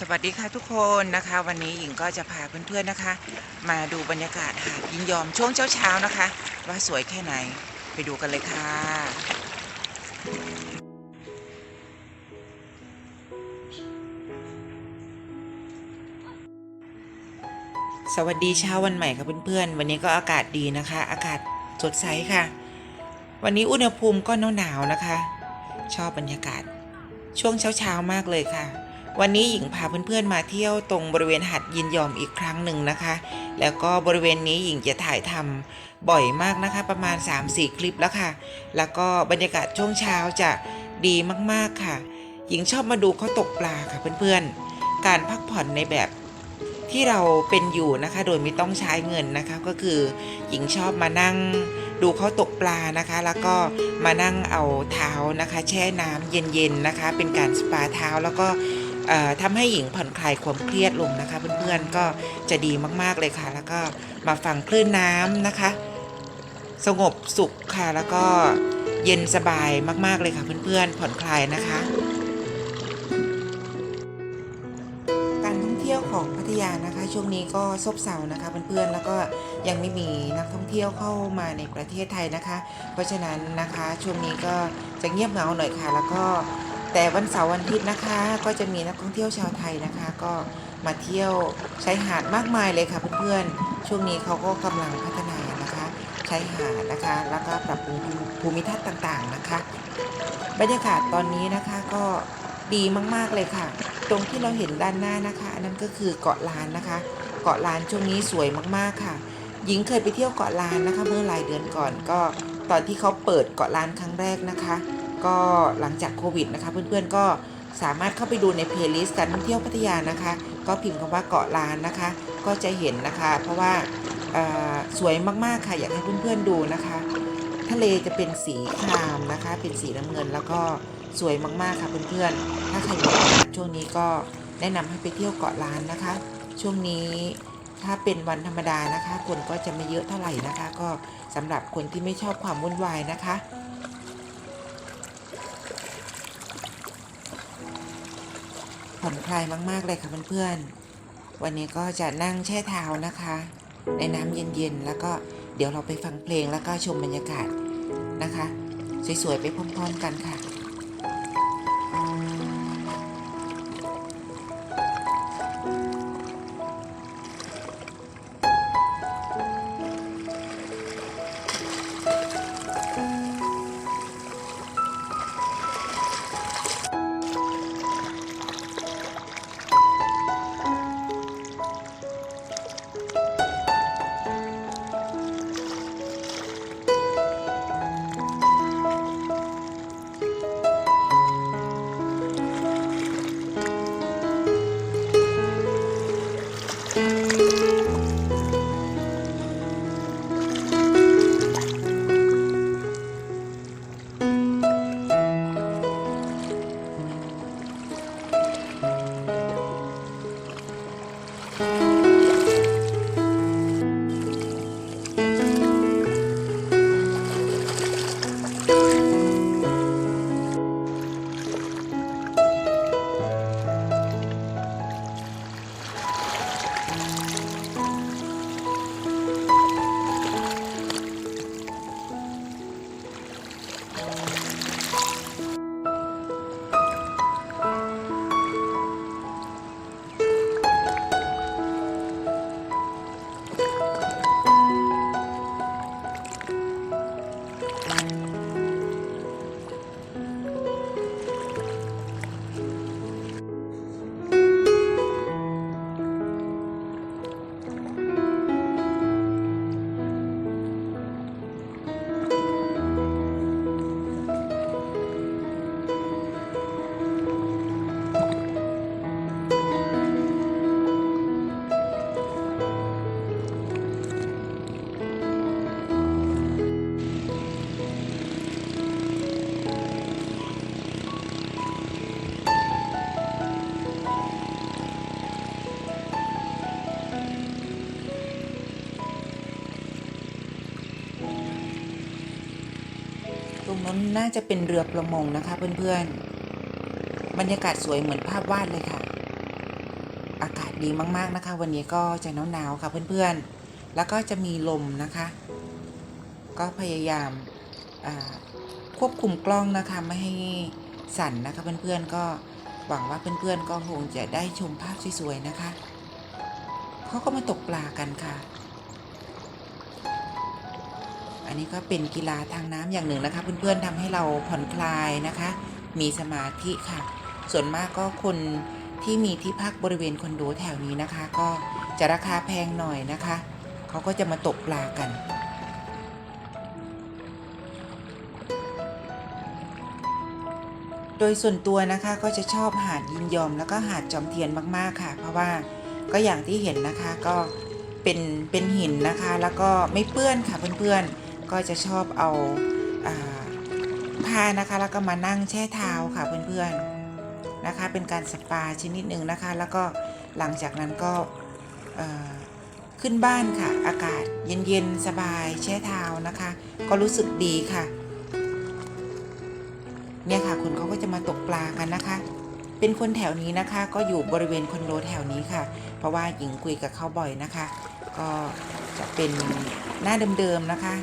สวัสดีค่ะทุกคนนะคะ วันนี้หญิงก็จะพาเพื่อนๆนะคะ มาดูบรรยากาศหาดยินยอมช่วงเช้าๆนะคะ ว่าสวยแค่ไหนไปดูกันเลยค่ะสวัสดีเช้าวันใหม่ค่ะเพื่อนๆ วันนี้ก็อากาศดีนะคะ อากาศสดใสค่ะ วันนี้อุณหภูมิก็หนาวๆนะคะ ชอบบรรยากาศ ช่วงเช้าๆมากเลยค่ะ วันนี้หญิงพาเพื่อนๆมาเที่ยวตรงบริเวณหัดยินยอมอีกครั้งหนึ่งนะคะ แล้วก็บริเวณนี้หญิงจะถ่ายทำบ่อยมากนะคะ ประมาณ 3-4 คลิปแล้วค่ะ แล้วก็บรรยากาศช่วงเช้าจะดีมากๆค่ะ หญิงชอบมาดูเขาตกปลาค่ะเพื่อนๆ การพักผ่อนในแบบที่เราเป็นอยู่นะคะ โดยไม่ต้องใช้เงินนะคะ ก็คือหญิงชอบมานั่งดูเขาตกปลานะคะ แล้วก็มานั่งเอาเท้านะคะ แช่น้ำเย็นๆนะคะ เป็นการสปาเท้าแล้วก็ ทำให้หญิงผ่อนคลายความเครียดลงนะคะ เพื่อนๆก็จะดีมากๆเลยค่ะ แล้วก็มาฟังคลื่นน้ำนะคะ สงบสุขค่ะแล้วก็เย็นสบายมากๆเลยค่ะ เพื่อนๆผ่อนคลายนะคะ การท่องเที่ยวของพัทยานะคะ ช่วงนี้ก็ซบเซานะคะ เพื่อนๆแล้วก็ยังไม่มีนักท่องเที่ยวเข้ามาในประเทศไทยนะคะ เพราะฉะนั้นนะคะช่วงนี้ก็จะเงียบเหงาหน่อยค่ะ แล้วก็ แต่วันเสาร์วันอาทิตย์นะคะ ก็จะมีนักท่องเที่ยวชาวไทยนะคะ ก็มาเที่ยวชายหาดมากมายเลยค่ะเพื่อนๆ ช่วงนี้เขาก็กำลังพัฒนานะคะชายหาดนะคะ แล้วก็ปรับปรุงภูมิทัศน์ต่างๆนะคะ บรรยากาศตอนนี้นะคะก็ดีมากๆเลยค่ะ ตรงที่เราเห็นด้านหน้านะคะอันนั้นก็คือเกาะล้านนะคะ เกาะล้านช่วงนี้สวยมากๆค่ะ หญิงเคยไปเที่ยวเกาะล้านนะคะ เมื่อหลายเดือนก่อนก็ตอนที่เขาเปิดเกาะล้านครั้งแรกนะคะ ก็หลังจากโควิดนะคะ เพื่อนๆก็สามารถเข้าไปดูในเพลย์ลิสต์การท่องเที่ยวพัทยานะคะ ก็พิมพ์คำว่าเกาะล้านนะคะ ก็จะเห็นนะคะ เพราะว่าสวยมากๆค่ะอยากให้เพื่อนๆดูนะคะ ทะเลจะเป็นสีครามนะคะ เป็นสีน้ำเงินแล้วก็สวยมากๆค่ะเพื่อนๆ ถ้าใครมีโอกาสช่วงนี้ก็แนะนำให้ไปเที่ยวเกาะล้านนะคะ ช่วงนี้ถ้าเป็นวันธรรมดานะคะ คนก็จะไม่เยอะเท่าไหร่นะคะ ก็สำหรับคนที่ไม่ชอบความวุ่นวายนะคะ ผ่อนคลายมาก ๆ เลยค่ะเพื่อนๆ วันนี้ก็จะนั่งแช่เท้านะคะ ในน้ำเย็นๆ แล้วก็เดี๋ยวเราไปฟังเพลงแล้วก็ชมบรรยากาศนะคะ สวย ๆ ไปพร้อม ๆ กันค่ะ ตรงนั้นน่าจะเป็นเรือประมงนะคะเพื่อนๆ บรรยากาศสวยเหมือนภาพวาดเลยค่ะ อากาศดีมากๆนะคะ วันนี้ก็จะหนาวๆค่ะเพื่อนๆ แล้วก็จะมีลมนะคะ ก็พยายามควบคุมกล้องนะคะไม่ให้สั่นนะคะเพื่อนๆก็หวังว่าเพื่อนๆก็คงจะได้ชมภาพสวยๆนะคะ เขาก็มาตกปลากันค่ะ นนี้ก็เป็นกีฬาทางน้ำอย่างหนึ่งนะคะ เพื่อนๆทำให้เราผ่อนคลายนะคะ มีสมาธิค่ะ ส่วนมากก็คนที่มีที่พักบริเวณคอนโดแถวนี้นะคะ ก็จะราคาแพงหน่อยนะคะเขาก็จะมาตกปลากันโดยส่วนตัวนะคะก็จะชอบหาดยินยอมแล้วก็หาดจอมเทียนมากๆค่ะ เพราะว่าก็อย่างที่เห็นนะคะก็เป็นเป็นหินนะคะ แล้วก็ไม่เปื้อนค่ะเพื่อนๆ ก็จะชอบเอาอาผ้านะคะแล้วก็มานั่งแช่เท้าค่ะเพื่อนๆนะคะ เป็นการสปาชนิดหนึ่งนะคะ แล้วก็หลังจากนั้นก็ขึ้นบ้านค่ะ อากาศเย็นๆสบายแช่เท้านะคะ ก็รู้สึกดีค่ะ เนี่ยค่ะคนเขาก็จะมาตกปลากันนะคะ เป็นคนแถวนี้นะคะ ก็อยู่บริเวณคอนโดแถวนี้ค่ะ เพราะว่าหญิงคุยกับเขาบ่อยนะคะ ก็จะเป็นหน้าเดิมๆนะคะ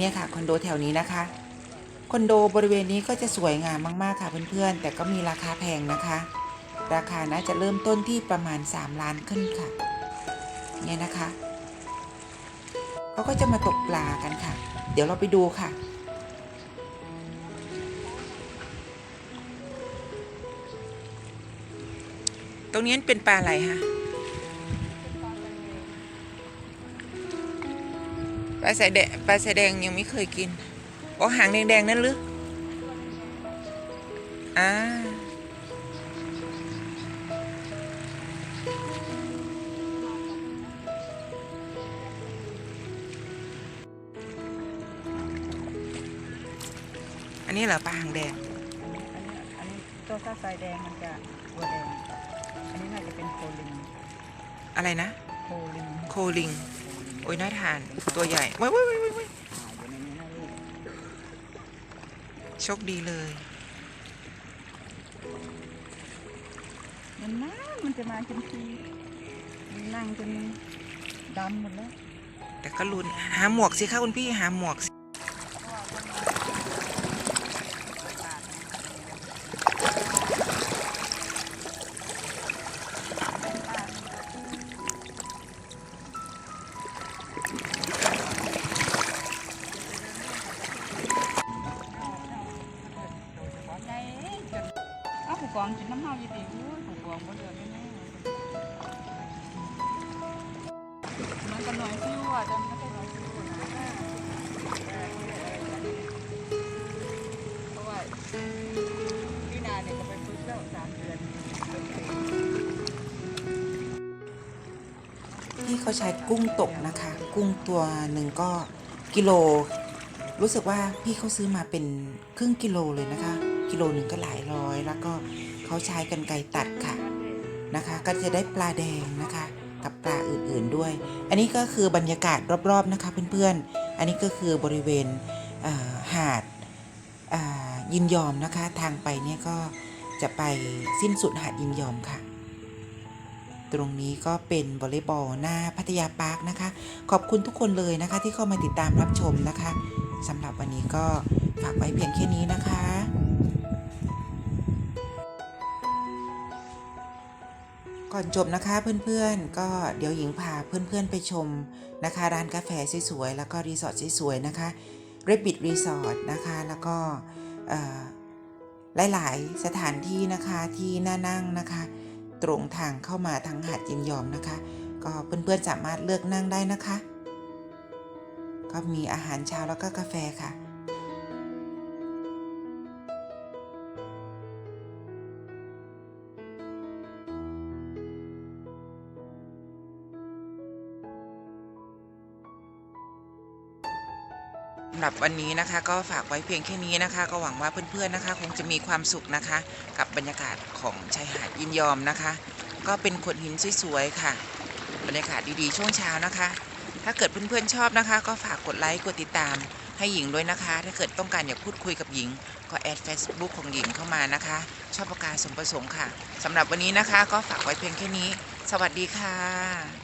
เนี่ยค่ะคอนโดแถวนี้นะคะคอนโดบริเวณนี้ก็จะสวยงามมากๆค่ะเพื่อนๆ แต่ก็มีราคาแพงนะคะ ราคาน่าจะเริ่มต้นที่ประมาณ 3 ล้านขึ้นค่ะเนี่ยนะคะเขาก็จะมาตกปลากันค่ะ เดี๋ยวเราไปดูค่ะตรงนี้เป็นปลาอะไรฮะ ปลาสายแดงปลาสายแดงยังไม่เคยกินอ๋อหางแดงๆนั่นหรืออ่าอันนี้เหรอปลาหางแดง อันนี้อันนี้ตัวซาไซแดงมันจะตัวแดง อันนี้น่าจะเป็นโคลิง อะไรนะ โคลิง โคลิง โอ้ยน่าทาน ตัวใหญ่ว้ายว้ายว้ายว้ายว้ายหายอยู่ในนี้นะลูกโชคดีเลยมันมามันจะมาจนทีมันนั่งจนดำหมดแล้ว แต่ก็ลุ้นหาหมวกสิคะคุณพี่หาหมวก อาผู้กองกินน้ำเน่ายี่ดีอู้ยผู้กองบ่เดือดแน่ๆมันก็หน่อยซิวอะแต่มันไม่ใช่หน่อยซิวนะเพราะว่าพี่นาเนี่ยก็ไปฝึกแล้วสามเดือนที่เขาใช้กุ้งตกนะคะ กุ้งตัวหนึ่งก็กิโล รู้สึกว่าพี่เขาซื้อมาเป็นครึ่งกิโลเลยนะคะ กิโลหนึ่งก็หลายร้อย แล้วก็ เขาใช้กันไกตัดค่ะนะคะ ก็จะได้ปลาแดงนะคะ กับปลาอื่นๆด้วย อันนี้ก็คือบรรยากาศรอบๆนะคะเพื่อนๆ อันนี้ก็คือบริเวณเหาดยินยอมนะคะ ทางไปเนี่ยก็จะไปสิ้นสุดหาดยินยอมค่ะ ตรงนี้ก็เป็นวอลเลย์บอลหน้าพัทยาปาร์คนะคะ ขอบคุณทุกคนเลยนะคะ ที่เข้ามาติดตามรับชมนะคะสำหรับวันนี้ก็ฝากไว้เพียงแค่นี้นะคะ ก่อนจบนะคะเพื่อนๆ ก็เดี๋ยวหญิงพาเพื่อนๆไปชมนะคะ ร้านกาแฟสวยๆแล้วก็รีสอร์ทสวยๆนะคะ r a b b i t Resort นะคะแล้วก็หลายๆสถานที่นะคะที่น่านั่งนะคะ ตรงทางเข้ามาทางหาดยินยอมนะคะ ก็เพื่อนๆสามารถเลือกนั่งได้นะคะ ก็มีอาหารเช้าแล้วก็กาแฟค่ะำหรับวันนี้นะคะ ก็ฝากไว้เพียงแค่นี้นะคะ ก็หวังว่าเพื่อนๆนะคะ คงจะมีความสุขนะคะ กับบรรยากาศของชายหาดยินยอมนะคะ ก็เป็นโขดหินสวยๆค่ะ บรรยากาศดีๆ ช่วงเช้านะคะ ถ้าเกิดเพื่อนๆชอบนะคะ ก็ฝากกดไลค์กดติดตาม ให้หญิงด้วยนะคะ ถ้าเกิดต้องการอยากพูดคุยกับหญิง ก็แอด Facebook ของหญิงเข้ามานะคะ ชอบประกาศสมประสงค์ค่ะสำหรับวันนี้นะคะ ก็ฝากไว้เพียงแค่นี้ สวัสดีค่ะ